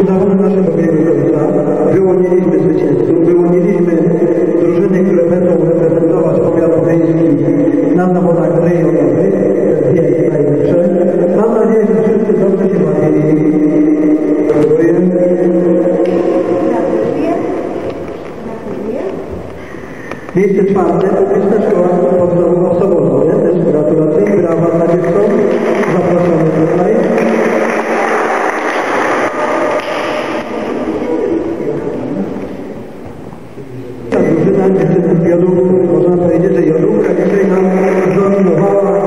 Zawody nasze dobiegły końca. Wyłoniliśmy zwycięzców, wyłoniliśmy drużyny, które będą reprezentować powiat odejski na zawodach rejonowych, te dwie najlepsze. Mam nadzieję, że wszyscy dobrze się bawili. Miejsce czwarte, Publiczna Szkoła Podstawowa w z Jodówki. Można powiedzieć, że Jodówka dzisiaj nam zdominowała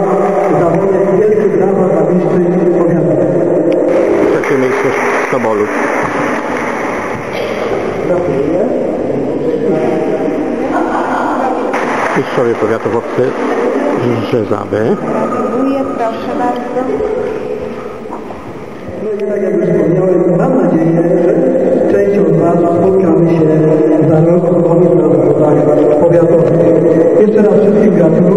zawody. Wielkie brawa dla mistrzyń powiatu. Trzecie miejsce w Sobolu. Gratuluję. Mistrzowie powiatu chłopcy Rzezawy. Gratuluję, proszę bardzo. No i tak jak już wspomniałem, mam nadzieję, że z częścią z Was spotkamy się